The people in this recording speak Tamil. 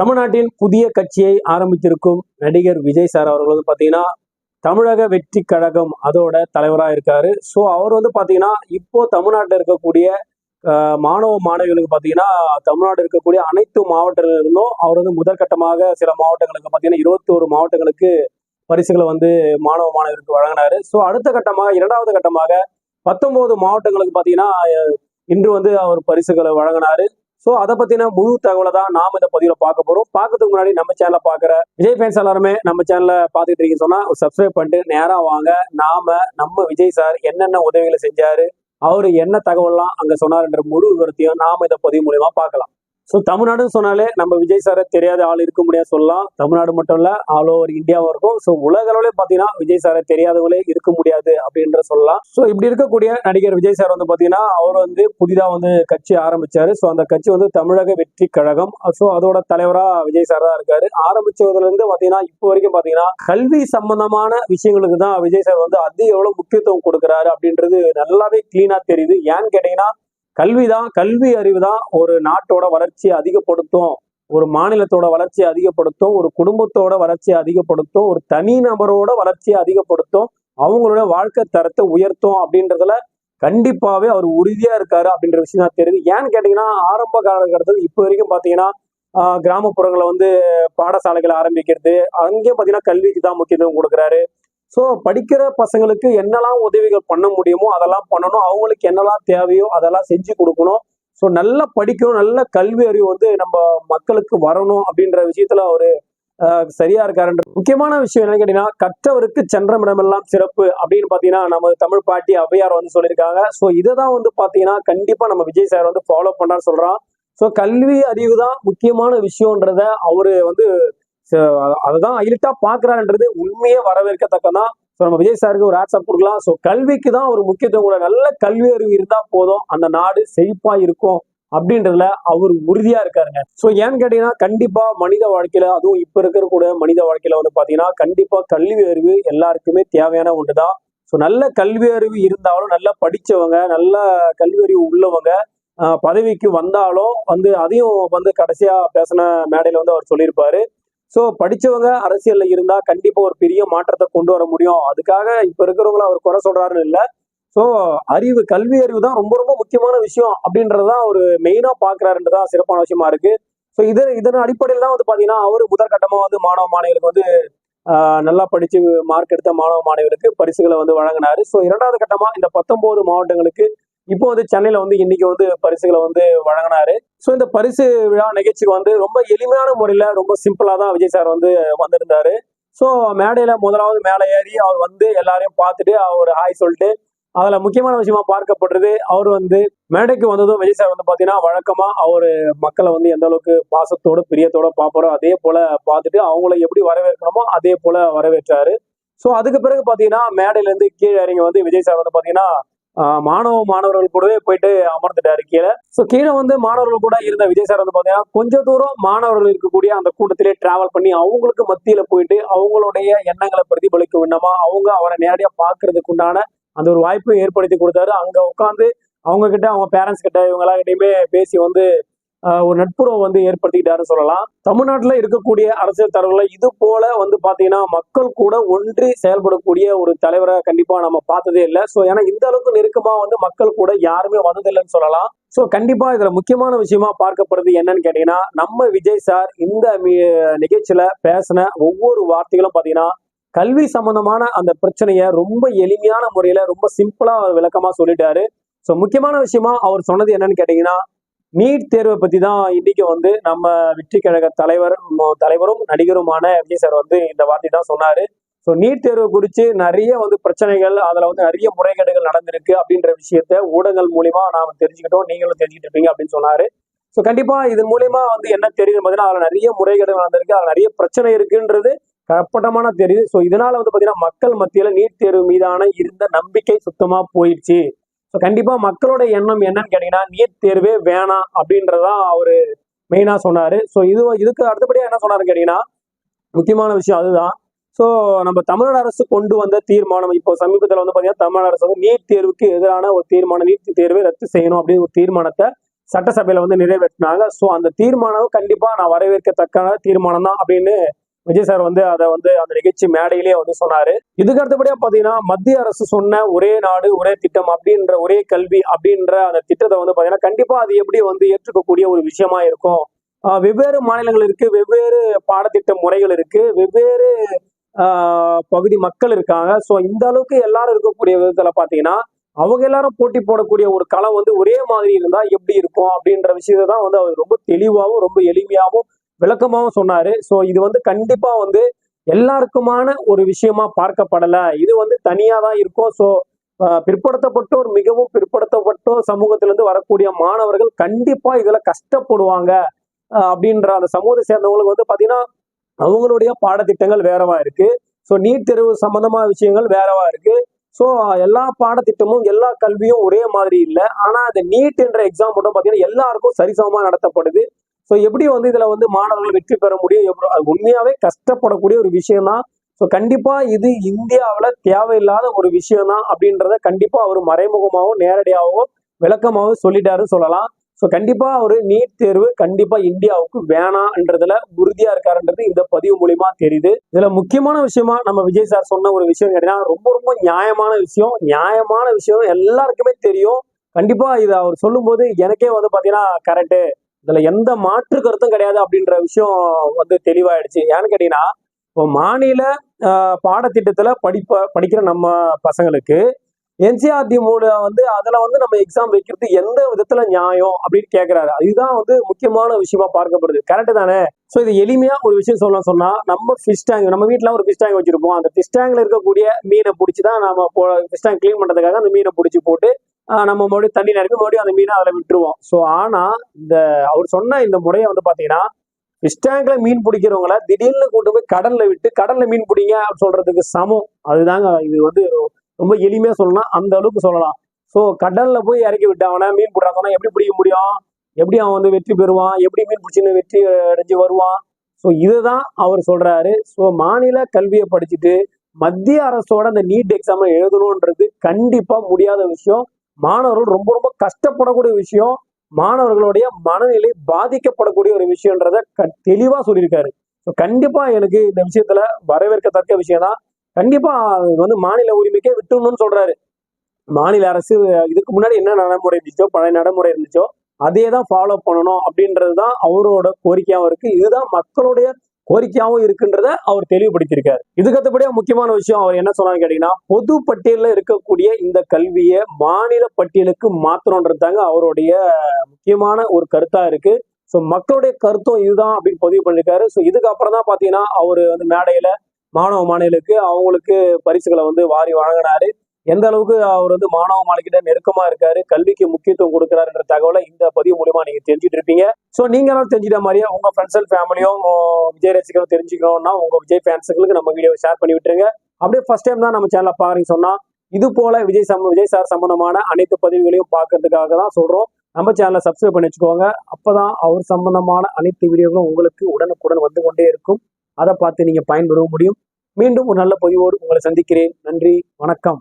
தமிழ்நாட்டின் புதிய கட்சியை ஆரம்பித்திருக்கும் நடிகர் விஜய் சார் அவர்கள் வந்து பார்த்தீங்கன்னா தமிழக வெற்றி கழகம் அதோட தலைவராக இருக்காரு. ஸோ அவர் வந்து பார்த்தீங்கன்னா இப்போ தமிழ்நாட்டில் இருக்கக்கூடிய மாணவ மாணவிகளுக்கு பார்த்தீங்கன்னா தமிழ்நாடு இருக்கக்கூடிய அனைத்து மாவட்டங்களிலிருந்தும் அவர் வந்து முதற்கட்டமாக சில மாவட்டங்களுக்கு பார்த்தீங்கன்னா இருபத்தி ஒரு மாவட்டங்களுக்கு பரிசுகளை வந்து மாணவ மாணவர்களுக்கு வழங்கினாரு. ஸோ அடுத்த கட்டமாக இரண்டாவது கட்டமாக பத்தொன்பது மாவட்டங்களுக்கு பார்த்தீங்கன்னா இன்று வந்து அவர் பரிசுகளை வழங்கினாரு. ஸோ அதை பத்தின முழு தகவலை தான் நாம இந்த பதிவுல பார்க்க போறோம். பார்க்கறதுக்கு முன்னாடி நம்ம சேனலை பார்க்குற விஜய் ஃபேன்ஸ் எல்லாருமே நம்ம சேனலை பார்த்துட்டு இருக்கீங்க சொன்னா சப்ஸ்கிரைப் பண்ணிட்டு நேரா வாங்க. நாம நம்ம விஜய் சார் என்னென்ன உதவிகளை செஞ்சாரு அவரு என்ன தகவல்லாம் அங்க சொன்னாருன்ற முழு விவரத்தையும் நாம இந்த பதிவு மூலியமா பார்க்கலாம். ஸோ தமிழ்நாடுன்னு சொன்னாலே நம்ம விஜய் சாரை தெரியாத ஆள் இருக்க முடியாது சொல்லலாம். தமிழ்நாடு மட்டும் இல்லை ஆல் ஓவர் இந்தியாவும் இருக்கும். ஸோ உலக அளவுலேயே பார்த்தீங்கன்னா விஜய் சாரை தெரியாதவங்களே இருக்க முடியாது அப்படின்ற சொல்லலாம். ஸோ இப்படி இருக்கக்கூடிய நடிகர் விஜய் சார் வந்து பார்த்தீங்கன்னா அவர் வந்து புதிதாக வந்து கட்சி ஆரம்பிச்சாரு. ஸோ அந்த கட்சி வந்து தமிழக வெற்றி கழகம். ஸோ அதோட தலைவராக விஜய் சார் தான் இருக்காரு. ஆரம்பிச்சதுலேருந்து பார்த்தீங்கன்னா இப்போ வரைக்கும் பார்த்தீங்கன்னா கல்வி சம்பந்தமான விஷயங்களுக்கு தான் விஜய் சார் வந்து அதிக எவ்வளோ முக்கியத்துவம் கொடுக்குறாரு அப்படின்றது நல்லாவே கிளீனாக தெரியுது. ஏன்னு கேட்டீங்கன்னா கல்வி தான் கல்வி அறிவு தான் ஒரு நாட்டோட வளர்ச்சியை அதிகப்படுத்தும் ஒரு மாநிலத்தோட வளர்ச்சியை அதிகப்படுத்தும் ஒரு குடும்பத்தோட வளர்ச்சியை அதிகப்படுத்தும் ஒரு தனி நபரோட வளர்ச்சியை அதிகப்படுத்தும் அவங்களோட வாழ்க்கை தரத்தை உயர்த்தும் அப்படின்றதுல கண்டிப்பாவே அவர் உறுதியா இருக்காரு அப்படின்ற விஷயம் தான் தெரியுது. ஏன்னு கேட்டீங்கன்னா ஆரம்ப காலகட்டத்தில் இப்போ வரைக்கும் பாத்தீங்கன்னா ஆஹ் கிராமப்புறங்களை வந்து பாடசாலைகளை ஆரம்பிக்கிறது அங்கேயும் பாத்தீங்கன்னா கல்விக்கு தான் முக்கியத்துவம் கொடுக்குறாரு. ஸோ படிக்கிற பசங்களுக்கு என்னெல்லாம் உதவிகள் பண்ண முடியுமோ அதெல்லாம் பண்ணணும். அவங்களுக்கு என்னெல்லாம் தேவையோ அதெல்லாம் செஞ்சு கொடுக்கணும். ஸோ நல்லா படிக்கணும் நல்ல கல்வி அறிவு வந்து நம்ம மக்களுக்கு வரணும் அப்படின்ற விஷயத்துல அவரு ஆஹ், சரியா இருக்காருன்ற முக்கியமான விஷயம் என்னன்னு கேட்டீங்கன்னா கற்றவருக்கு சென்றமிடமெல்லாம் சிறப்பு அப்படின்னு பாத்தீங்கன்னா நம்ம தமிழ் பாட்டி ஔவையார் வந்து சொல்லியிருக்காங்க. ஸோ இதை தான் வந்து பாத்தீங்கன்னா கண்டிப்பா நம்ம விஜய் சார் வந்து ஃபாலோ பண்ணான்னு சொல்றான். ஸோ கல்வி அறிவு தான் முக்கியமான விஷயம்ன்றத அவரு வந்து அத- அதுதான் ஹைலைட்டா பாக்குறாருன்றது உண்மையே வரவேற்கத்தக்கதான் ஸோ நம்ம விஜய் சாருக்கு ஒரு ஆட்ஸ்அப் கொடுக்கலாம். ஸோ கல்விக்கு தான் ஒரு முக்கியத்துவம் கூட. நல்ல கல்வி அறிவு இருந்தா போதும். அந்த நாடு செழிப்பா இருக்கும் அப்படின்றதுல அவர் உறுதியா இருக்காருங்க. ஸோ ஏன்னு கேட்டீங்கன்னா கண்டிப்பா மனித வாழ்க்கையில அதுவும் இப்ப இருக்கிற கூட மனித வாழ்க்கையில வந்து பாத்தீங்கன்னா கண்டிப்பா கல்வி அறிவு எல்லாருக்குமே தேவையான ஒன்றுதான். ஸோ நல்ல கல்வி அறிவு இருந்தாலும் நல்லா படிச்சவங்க நல்ல கல்வி அறிவு உள்ளவங்க பதவிக்கு வந்தாலும் வந்து அதையும் வந்து கடைசியா பேசின மேடையில வந்து அவர் சொல்லியிருப்பாரு. ஸோ படிச்சவங்க அரசியலில் இருந்தால் கண்டிப்பாக ஒரு பெரிய மாற்றத்தை கொண்டு வர முடியும். அதுக்காக இப்போ இருக்கிறவங்கள அவர் குறை சொல்கிறாருன்னு இல்லை. ஸோ அறிவு கல்வி அறிவு தான் ரொம்ப ரொம்ப முக்கியமான விஷயம் அப்படின்றதான் ஒரு பார்க்குறாருன்றது தான் சிறப்பான விஷயமா இருக்கு. ஸோ இது இதன் அடிப்படையில் தான் வந்து பார்த்தீங்கன்னா அவர் முதற்கட்டமாக வந்து மாணவ மாணவிகளுக்கு வந்து நல்லா படித்து மார்க் எடுத்த மாணவ மாணவிகளுக்கு பரிசுகளை வந்து வழங்கினாரு. ஸோ இரண்டாவது கட்டமாக இந்த பத்தொம்போது மாவட்டங்களுக்கு இப்போ வந்து சென்னையில வந்து இன்னைக்கு வந்து பரிசுகளை வந்து வழங்கினாரு. ஸோ இந்த பரிசு விழா நிகழ்ச்சிக்கு வந்து ரொம்ப எளிமையான முறையில ரொம்ப சிம்பிளா தான் விஜய் சார் வந்து வந்திருந்தாரு. ஸோ மேடையில முதலாவது மேலே ஏறி அவர் வந்து எல்லாரையும் பார்த்துட்டு அவர் ஹாய் சொல்லிட்டு அதுல முக்கியமான விஷயமா பார்க்கப்படுறது அவர் வந்து மேடைக்கு வந்ததும் விஜய் சார் வந்து பாத்தீங்கன்னா வழக்கமா அவர் மக்களை வந்து எந்த அளவுக்கு பாசத்தோட பிரியத்தோட பார்ப்பாரோ அதே போல பார்த்துட்டு அவங்கள எப்படி வரவேற்கணுமோ அதே போல வரவேற்றாரு. ஸோ அதுக்கு பிறகு பாத்தீங்கன்னா மேடையில இருந்து கீழே இறங்கி வந்து விஜய் சார் வந்து பாத்தீங்கன்னா மாணவ மாணவர்கள் கூடவே போயிட்டு அமர்ந்துட்டாரு கீழே. ஸோ கீழே வந்து மாணவர்கள் கூட இருந்த விஜய் சார் வந்து பாத்தீங்கன்னா கொஞ்ச தூரம் மாணவர்கள் இருக்கக்கூடிய அந்த கூட்டத்திலே டிராவல் பண்ணி அவங்களுக்கு மத்தியில போயிட்டு அவங்களுடைய எண்ணங்களை பிரதிபலிக்கும் விண்ணமா அவங்க அவரை நேரடியாக பார்க்கறதுக்கு உண்டான அந்த ஒரு வாய்ப்பை ஏற்படுத்தி கொடுத்தாரு. அங்க உட்காந்து அவங்க கிட்ட அவங்க பேரண்ட்ஸ் கிட்ட இவங்க எல்லார்கிட்டயுமே பேசி வந்து ஒரு நட்புறவு வந்து ஏற்படுத்திக்கிட்டாருன்னு சொல்லலாம். தமிழ்நாட்டுல இருக்கக்கூடிய அரசியல் தலைவர்களை இது போல வந்து பாத்தீங்கன்னா மக்கள் கூட ஒன்றி செயல்படக்கூடிய ஒரு தலைவரை கண்டிப்பா நம்ம பார்த்ததே இல்லை. ஸோ ஏன்னா இந்த அளவுக்கு நெருக்கமா வந்து மக்கள் கூட யாருமே வந்ததில்லைன்னு சொல்லலாம். ஸோ கண்டிப்பா இதுல முக்கியமான விஷயமா பார்க்கப்படுறது என்னன்னு கேட்டீங்கன்னா நம்ம விஜய் சார் இந்த நிகழ்ச்சியில் நிகழ்ச்சியில பேசின ஒவ்வொரு வார்த்தைகளும் பாத்தீங்கன்னா கல்வி சம்பந்தமான அந்த பிரச்சனையை ரொம்ப எளிமையான முறையில ரொம்ப சிம்பிளா அவர் விளக்கமா சொல்லிட்டாரு. ஸோ முக்கியமான விஷயமா அவர் சொன்னது என்னன்னு கேட்டீங்கன்னா நீட் தேர்வை பத்தி தான் இன்னைக்கு வந்து நம்ம வெற்றி கழக தலைவர் தலைவரும் நடிகருமான விஜய் சார் வந்து இந்த வார்த்தை தான் சொன்னாரு. ஸோ நீட் தேர்வு குறித்து நிறைய வந்து பிரச்சனைகள் அதில் வந்து நிறைய முறைகேடுகள் நடந்திருக்கு அப்படின்ற விஷயத்த ஊடகங்கள் மூலிமா நாம் தெரிஞ்சுக்கிட்டோம். நீங்களும் தெரிஞ்சுக்கிட்டு இருப்பீங்க அப்படின்னு சொன்னாரு. ஸோ கண்டிப்பாக இதன் மூலிமா வந்து என்ன தெரியுது பார்த்தீங்கன்னா அதில் நிறைய முறைகேடுகள் நடந்திருக்கு. அதில் நிறைய பிரச்சனை இருக்குன்றது கப்பட்டமான தெரியுது. ஸோ இதனால வந்து பார்த்தீங்கன்னா மக்கள் மத்தியில் நீட் தேர்வு மீதான இருந்த நம்பிக்கை சுத்தமாக போயிடுச்சு. ஸோ கண்டிப்பா மக்களோட எண்ணம் என்னன்னு கேட்டீங்கன்னா நீட் தேர்வே வேணாம் அப்படின்றதான் அவரு மெயினா சொன்னாரு. ஸோ இது இதுக்கு அடுத்தபடியா என்ன சொன்னாருன்னு கேட்டீங்கன்னா முக்கியமான விஷயம் அதுதான். ஸோ நம்ம தமிழ்நாடு அரசு கொண்டு வந்த தீர்மானம் இப்போ சமீபத்தில் வந்து பார்த்தீங்கன்னா தமிழ்நாடு அரசு வந்து நீட் தேர்வுக்கு எதிரான ஒரு தீர்மானம் நீட் தேர்வை ரத்து செய்யணும் அப்படின்னு ஒரு தீர்மானத்தை சட்டசபையில் வந்து நிறைவேற்றினாங்க. ஸோ அந்த தீர்மானம் கண்டிப்பாக நான் வரவேற்கத்தக்க தீர்மானம் தான் அப்படின்னு விஜய் சார் வந்து அதை வந்து அந்த நிகழ்ச்சி மேடையிலேயே வந்து சொன்னாரு. இதுக்கு அடுத்தபடியா பாத்தீங்கன்னா மத்திய அரசு சொன்ன ஒரே நாடு ஒரே திட்டம் அப்படின்ற ஒரே கல்வி அப்படின்ற அந்த திட்டத்தை வந்து பாத்தீங்கன்னா கண்டிப்பா அது எப்படி வந்து ஏற்றுக்கக்கூடிய ஒரு விஷயமா இருக்கும். வெவ்வேறு மாநிலங்கள் இருக்கு வெவ்வேறு பாடத்திட்ட முறைகள் இருக்கு வெவ்வேறு பகுதி மக்கள் இருக்காங்க. ஸோ இந்த அளவுக்கு எல்லாரும் இருக்கக்கூடிய விதத்துல பாத்தீங்கன்னா அவங்க எல்லாரும் போட்டி போடக்கூடிய ஒரு களம் வந்து ஒரே மாதிரி இருந்தா எப்படி இருக்கும் அப்படின்ற விஷயத்தை தான் வந்து அவர் ரொம்ப தெளிவாகவும் ரொம்ப எளிமையாகவும் விளக்கமாகவும் சொன்னாரு. ஸோ இது வந்து கண்டிப்பா வந்து எல்லாருக்குமான ஒரு விஷயமா பார்க்கப்படலை. இது வந்து தனியாக தான் இருக்கும் ஸோ பிற்படுத்தப்பட்டோர் மிகவும் பிற்படுத்தப்பட்டோர் சமூகத்திலிருந்து வரக்கூடிய மாணவர்கள் கண்டிப்பா இதுல கஷ்டப்படுவாங்க. அப்படின்ற அந்த சமூகத்தை சேர்ந்தவங்களுக்கு வந்து பாத்தீங்கன்னா அவங்களுடைய பாடத்திட்டங்கள் வேறவா இருக்கு. ஸோ நீட் தேர்வு சம்பந்தமான விஷயங்கள் வேறவா இருக்கு. ஸோ எல்லா பாடத்திட்டமும் எல்லா கல்வியும் ஒரே மாதிரி இல்லை. ஆனால் அந்த நீட் என்ற எக்ஸாம் மட்டும் பார்த்தீங்கன்னா எல்லாருக்கும் சரிசமமாக நடத்தப்படுது. ஸோ எப்படி வந்து இதில் வந்து மாணவர்கள் வெற்றி பெற முடியும்? எவ்வளவு- அது உண்மையாகவே கஷ்டப்படக்கூடிய ஒரு விஷயம் தான் ஸோ கண்டிப்பாக இது இந்தியாவில் தேவையில்லாத ஒரு விஷயம் தான் அப்படின்றத கண்டிப்பாக அவர் மறைமுகமாகவும் நேரடியாகவும் விளக்கமாகவும் சொல்லிட்டாருன்னு சொல்லலாம். ஸோ கண்டிப்பாக அவர் நீட் தேர்வு கண்டிப்பாக இந்தியாவுக்கு வேணான்றதுல உறுதியாக இருக்காருன்றது இந்த பதிவு மூலிமா தெரியுது. இதில் முக்கியமான விஷயமா நம்ம விஜய் சார் சொன்ன ஒரு விஷயம் கேட்டீங்கன்னா ரொம்ப ரொம்ப நியாயமான விஷயம். நியாயமான விஷயம் எல்லாருக்குமே தெரியும். கண்டிப்பாக இதை அவர் சொல்லும்போது எனக்கே வந்து பார்த்தீங்கன்னா கரெக்டு இதுல எந்த மாற்று கருத்தும் கிடையாது அப்படின்ற விஷயம் வந்து தெளிவாயிடுச்சு. ஏன்னு கேட்டீங்கன்னா இப்போ மாநில பாடத்திட்டத்துல படிப்ப படிக்கிற நம்ம பசங்களுக்கு என்சிஆர்டி மூலம் வந்து அதுல வந்து நம்ம எக்ஸாம் வைக்கிறது எந்த விதத்துல நியாயம் அப்படின்னு கேக்குறாரு. இதுதான் வந்து முக்கியமான விஷயமா பார்க்கப்படுது. கரெக்டு தானே? ஸோ இது எளிமையா ஒரு விஷயம் சொல்லலாம் சொன்னா நம்ம ஃபிஷ் டேங்க் நம்ம வீட்டில் ஒரு ஃபிஷ் டேங்க் வச்சிருப்போம். அந்த ஃபிஷ் டேங்க்ல இருக்கக்கூடிய மீனை பிடிச்சி தான் நம்ம ஃபிஷ் டேங்க் க்ளீன் பண்றதுக்காக அந்த மீனை பிடிச்சி போட்டு நம்ம மறுபடியும் தண்ணி நிரப்பி மறுபடியும் அந்த மீனை அதில் விட்டுருவோம். ஸோ ஆனால் இந்த அவர் சொன்ன இந்த முறையை வந்து பார்த்தீங்கன்னா ஃபிஷ் டேங்க்ல மீன் பிடிக்கிறவங்கள திடீர்னு கொண்டு போய் கடல்ல விட்டு கடல்ல மீன் பிடிங்க அப்படின்னு சொல்றதுக்கு சமம். அதுதாங்க இது வந்து ரொம்ப எளிமையா சொல்லலாம் அந்த அளவுக்கு சொல்லலாம். ஸோ கடல்ல போய் இறக்கி விட்டாங்கன்னா மீன் பிடிறாங்கன்னா எப்படி பிடிக்க முடியும்? எப்படி அவன் வந்து வெற்றி பெறுவான்? எப்படி மீன் பிடிச்சின்னு வெற்றி அடைஞ்சு வருவான்? ஸோ இதுதான் அவர் சொல்றாரு. ஸோ மாநில கல்வியை படிச்சுட்டு மத்திய அரசோட அந்த நீட் எக்ஸாம் எழுதணுன்றது கண்டிப்பா முடியாத விஷயம். மாணவர்கள் ரொம்ப ரொம்ப கஷ்டப்படக்கூடிய விஷயம் மாணவர்களுடைய மனநிலை பாதிக்கப்படக்கூடிய ஒரு விஷயன்றத க- தெளிவா சொல்லியிருக்காரு. ஸோ கண்டிப்பா எனக்கு இந்த விஷயத்துல வரவேற்கத்தக்க விஷயம் தான். கண்டிப்பா வந்து மாநில உரிமைக்கே விட்டுணும்னு சொல்றாரு. மாநில அரசு இதுக்கு முன்னாடி என்ன நடைமுறை இருந்துச்சோ பழைய நடைமுறை இருந்துச்சோ அதே தான் ஃபாலோ பண்ணணும் அப்படின்றது தான் அவரோட கோரிக்கையாகவும் இருக்கு. இதுதான் மக்களுடைய கோரிக்கையாகவும் இருக்குன்றத அவர் தெளிவுபடுத்தியிருக்காரு. இதுக்கு முக்கியமான விஷயம் அவர் என்ன சொன்னான்னு கேட்டீங்கன்னா பொது பட்டியலில் இருக்கக்கூடிய இந்த கல்வியை மாநில பட்டியலுக்கு மாற்றணுன்றது தாங்க அவருடைய முக்கியமான ஒரு கருத்தா இருக்கு. ஸோ மக்களுடைய கருத்தும் இதுதான் அப்படின்னு பதிவு பண்ணியிருக்காரு. ஸோ இதுக்கு அப்புறம் தான் பார்த்தீங்கன்னா அவர் வந்து மேடையில மாணவ மாணவிகளுக்கு அவங்களுக்கு பரிசுகளை வந்து வாரி வழங்கினாரு. எந்த அளவுக்கு அவர் வந்து மாணவ மாணவிகிட்ட நெருக்கமா இருக்காரு கல்விக்கு முக்கியத்துவம் கொடுக்குறாருன்ற தகவலை இந்த பதிவு மூலியமா நீங்க தெரிஞ்சுட்டு இருப்பீங்க. ஸோ நீங்களும் தெரிஞ்சிட்ட மாதிரியே உங்க ஃப்ரெண்ட்ஸ் அண்ட் ஃபேமிலியும் விஜய் ரசிகரும் தெரிஞ்சுக்கணும்னா உங்க விஜய் ஃபேன்ஸுகளுக்கு நம்ம வீடியோ ஷேர் பண்ணி விட்டுருங்க. அப்படியே ஃபர்ஸ்ட் டைம் தான் நம்ம சேனலை பாருங்க சொன்னா இது போல விஜய் சம் விஜய் சார் சம்பந்தமான அனைத்து பதிவுகளையும் பார்க்கறதுக்காக தான் சொல்றோம். நம்ம சேனலை சப்ஸ்கிரைப் பண்ணி வச்சுக்கோங்க. அப்பதான் அவர் சம்பந்தமான அனைத்து வீடியோகளும் உங்களுக்கு உடனுக்குடன் வந்து கொண்டே இருக்கும். அதை பார்த்து நீங்க பயன்பெற முடியும். மீண்டும் ஒரு நல்ல பதிவோடு உங்களை சந்திக்கிறேன். நன்றி வணக்கம்.